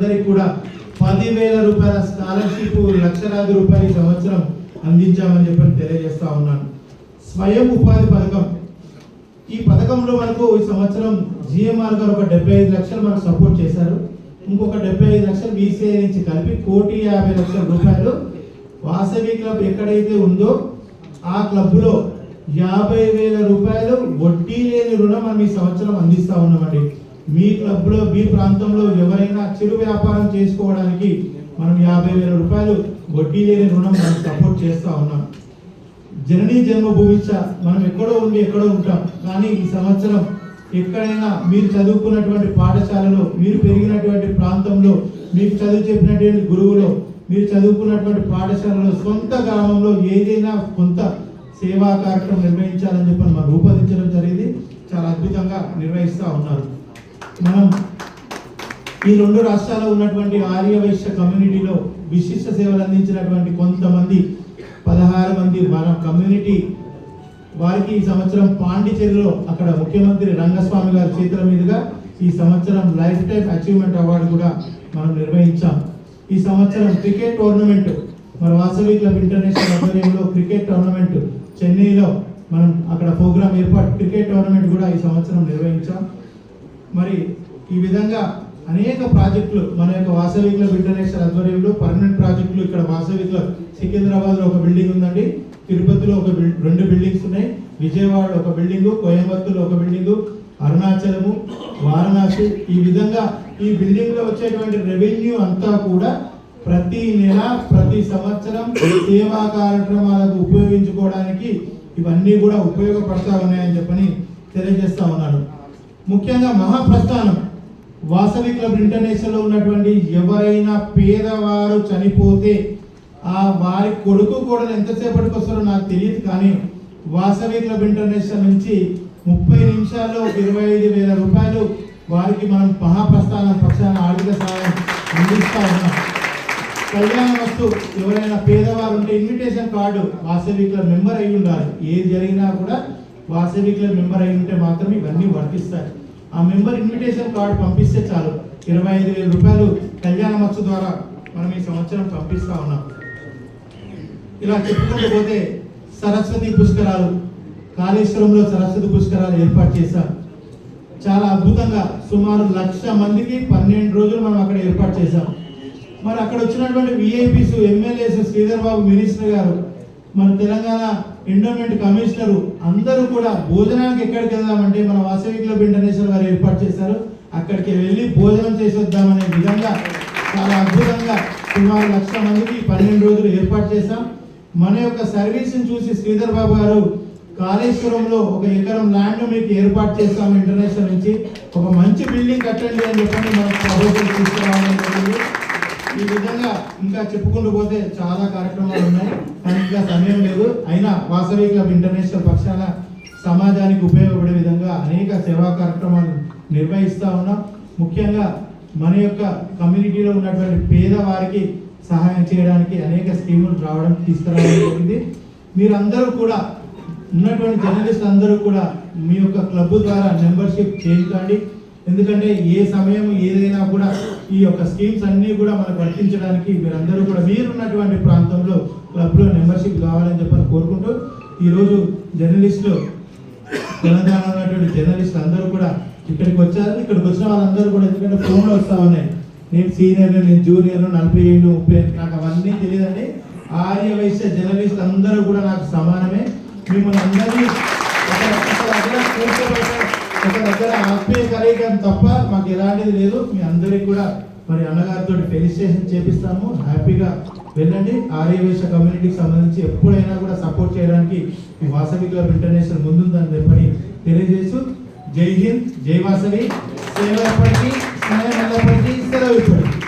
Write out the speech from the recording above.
అందరికి కూడా పదివేల రూపాయల స్కాలర్షిప్ లక్షలాది రూపాయలు ఈ సంవత్సరం అందించామని చెప్పని తెలియజేస్తా ఉన్నాను. స్వయం ఉపాధి పథకం. ఈ పథకంలో మనకు ఈ సంవత్సరం జిఎంఆర్ గారు ఒక డెబ్బై ఐదు లక్షలు మనకు సపోర్ట్ చేశారు. ఇంకొక డెబ్బై ఐదు లక్షలు బీసీఐ నుంచి కలిపి కోటి యాభై లక్షల రూపాయలు వాసవి క్లబ్ ఎక్కడైతే ఉందో ఆ క్లబ్లో యాభై వేల రూపాయలు వడ్డీ లేని రుణం మనం ఈ సంవత్సరం అందిస్తా ఉన్నామండి. మీ క్లబ్లో మీ ప్రాంతంలో ఎవరైనా చిరు వ్యాపారం చేసుకోవడానికి మనం యాభై వేల రూపాయలు వడ్డీ లేని రుణం మనం సపోర్ట్ చేస్తూ ఉన్నాం. జననీ జన్మభూమిచ్చ మనం ఎక్కడో ఉండి ఎక్కడో ఉంటాం. కానీ ఈ సంవత్సరం ఎక్కడైనా మీరు చదువుకున్నటువంటి పాఠశాలలో మీరు పెరిగినటువంటి ప్రాంతంలో మీకు చదువు చెప్పినటువంటి గురువులో మీరు చదువుకున్నటువంటి పాఠశాలలో సొంత గ్రామంలో ఏదైనా కొంత సేవా కార్యక్రమం నిర్వహించాలని చెప్పి మనం రూపొందించడం జరిగింది. చాలా అద్భుతంగా నిర్వహిస్తూ ఉన్నారు. మనం ఈ రెండు రాష్ట్రాల్లో ఉన్నటువంటి ఆర్య వైశ్య కమ్యూనిటీలో విశిష్ట సేవలు అందించినటువంటి కొంతమంది పదహారు మంది మన కమ్యూనిటీ వారికి ఈ సంవత్సరం పాండిచేరిలో అక్కడ ముఖ్యమంత్రి రంగస్వామి గారి చేతుల మీదుగా ఈ సంవత్సరం లైఫ్ టైం అచీవ్మెంట్ అవార్డు కూడా మనం నిర్వహించాం. ఈ సంవత్సరం క్రికెట్ టోర్నమెంట్ మన వాసవి క్లబ్ ఇంటర్నేషనల్ ఆధ్వర్యంలో క్రికెట్ టోర్నమెంట్ చెన్నైలో మనం అక్కడ ప్రోగ్రామ్ ఏర్పాటు క్రికెట్ టోర్నమెంట్ కూడా ఈ సంవత్సరం నిర్వహించాం. మరి ఈ విధంగా అనేక ప్రాజెక్టులు మన యొక్క వాసవి క్లబ్ ఇంటర్నేషనల్ ఆధ్వర్యంలో పర్మనెంట్ ప్రాజెక్టులు ఇక్కడ వాసవి సికింద్రాబాద్లో ఒక బిల్డింగ్ ఉందండి. తిరుపతిలో ఒక రెండు బిల్డింగ్స్ ఉన్నాయి. విజయవాడలో ఒక బిల్డింగ్ కోయంబత్తూరులో ఒక బిల్డింగ్ అరుణాచలము వారణాసి. ఈ విధంగా ఈ బిల్డింగ్లో వచ్చేటువంటి రెవెన్యూ అంతా కూడా ప్రతి నెల ప్రతి సంవత్సరం సేవా కార్యక్రమాలకు ఉపయోగించుకోవడానికి ఇవన్నీ కూడా ఉపయోగపడతా ఉన్నాయని చెప్పని తెలియజేస్తా ఉన్నాను. ముఖ్యంగా మహాప్రస్థానం. వాసవి క్లబ్ ఇంటర్నేషనల్లో ఉన్నటువంటి ఎవరైనా పేదవారు చనిపోతే ఆ వారి కొడుకు కూడా ఎంతసేపటికి వస్తారో నాకు తెలియదు కానీ వాసవి క్లబ్ ఇంటర్నేషనల్ నుంచి ముప్పై నిమిషాల్లో ఇరవై ఐదు వేల రూపాయలు వారికి మనం మహాప్రస్థానం పక్షాన ఆర్థిక సహాయం అందిస్తా ఉన్నాం. కళ్యాణ వస్తు ఎవరైనా పేదవారు ఉంటే invitation card Vasavi club member అయి ఉండాలి. ఏది జరిగినా కూడా వాసవి క్లబ్ మెంబర్ అయి ఉంటే మాత్రం ఇవన్నీ వర్తిస్తాయి. ఆ మెంబర్ ఇన్విటేషన్ కార్డు పంపిస్తే చాలు. ఇరవై ఐదు వేల రూపాయలు కళ్యాణ మత్స్సు ద్వారా మనం ఈ సంవత్సరం పంపిస్తా ఉన్నాం. ఇలా చెప్పుకుంటూ పోతే సరస్వతి పుష్కరాలు కాళేశ్వరంలో సరస్వతి పుష్కరాలు ఏర్పాటు చేశాం. చాలా అద్భుతంగా సుమారు లక్ష మందికి పన్నెండు రోజులు మనం అక్కడ ఏర్పాటు చేశాం. మరి అక్కడ వచ్చినటువంటి VIPs MLAs Sridhar Babu minister గారు మన తెలంగాణ ఎండోమెంట్ కమిషనరు అందరూ కూడా భోజనానికి ఎక్కడికి వెళ్దామంటే మన వాసవి క్లబ్ ఇంటర్నేషనల్ వారు ఏర్పాటు చేశారు. అక్కడికి వెళ్ళి భోజనం చేసి వద్దామనే విధంగా చాలా అద్భుతంగా సుమారు లక్ష మందికి పన్నెండు రోజులు ఏర్పాటు చేశాం. మన యొక్క సర్వీస్ని చూసి శ్రీధర్ బాబు గారు కాళేశ్వరంలో ఒక ఎకరం ల్యాండ్ మీకు ఏర్పాటు చేస్తాము ఇంటర్నేషనల్ నుంచి. ఒక మంచి బిల్డింగ్ కట్టండి అని చెప్పండి మనకు ప్రభుత్వం తీసుకురావడం జరిగింది. ఈ విధంగా ఇంకా చెప్పుకుంటూ పోతే చాలా కార్యక్రమాలు ఉన్నాయి. కానీ ఇంకా సమయం లేదు. అయినా వాసవి క్లబ్ ఇంటర్నేషనల్ పక్షాన సమాజానికి ఉపయోగపడే విధంగా అనేక సేవా కార్యక్రమాలు నిర్వహిస్తూ ఉన్నాం. ముఖ్యంగా మన యొక్క కమ్యూనిటీలో ఉన్నటువంటి పేదవారికి సహాయం చేయడానికి అనేక స్కీములు రావడం తీసుకురావడం జరిగింది. మీరందరూ కూడా ఉన్నటువంటి జర్నలిస్ట్ అందరూ కూడా మీ యొక్క క్లబ్ ద్వారా మెంబర్షిప్ చేయించండి. ఎందుకంటే ఏ సమయం ఏదైనా కూడా ఈ యొక్క స్కీమ్స్ అన్నీ కూడా మనకు వర్తించడానికి మీరందరూ కూడా మీరున్నటువంటి ప్రాంతంలో క్లబ్లో మెంబర్షిప్ కావాలని చెప్పని కోరుకుంటూ ఈరోజు జర్నలిస్టులు తెలంగాణ ఉన్నటువంటి జర్నలిస్టులు అందరూ కూడా ఇక్కడికి వచ్చారు. ఇక్కడికి వచ్చిన వాళ్ళందరూ కూడా ఎందుకంటే ఫోన్లో వస్తా ఉన్నాయి. నేను సీనియర్ నేను జూనియర్ నలభై ఏళ్ళు ముప్పై ఏళ్ళు నాకు అవన్నీ తెలియదండి. ఆర్య వైశ్య జర్నలిస్ట్ అందరూ కూడా నాకు సమానమే. మిమ్మల్ని అందరినీ దగ్గర దగ్గర ఆత్మీయ కలయికం తప్ప మాకు ఎలాంటిది లేదు. మీ అందరికి కూడా మరి అన్నగారితో ఫెలిసిటేషన్ చేపిస్తాము. హ్యాపీగా వెళ్ళండి. ఆర్యవేశ కమ్యూనిటీకి సంబంధించి ఎప్పుడైనా కూడా సపోర్ట్ చేయడానికి ఈ వాసవి క్లబ్ ఇంటర్నేషనల్ ముందుందని చెప్పని తెలియజేస్తూ జై హింద్ జై వాసవి. సేవ ఎప్పటికీ స్నేహం ఎల్లప్పటికీ సెలవు ఇప్పటికీ.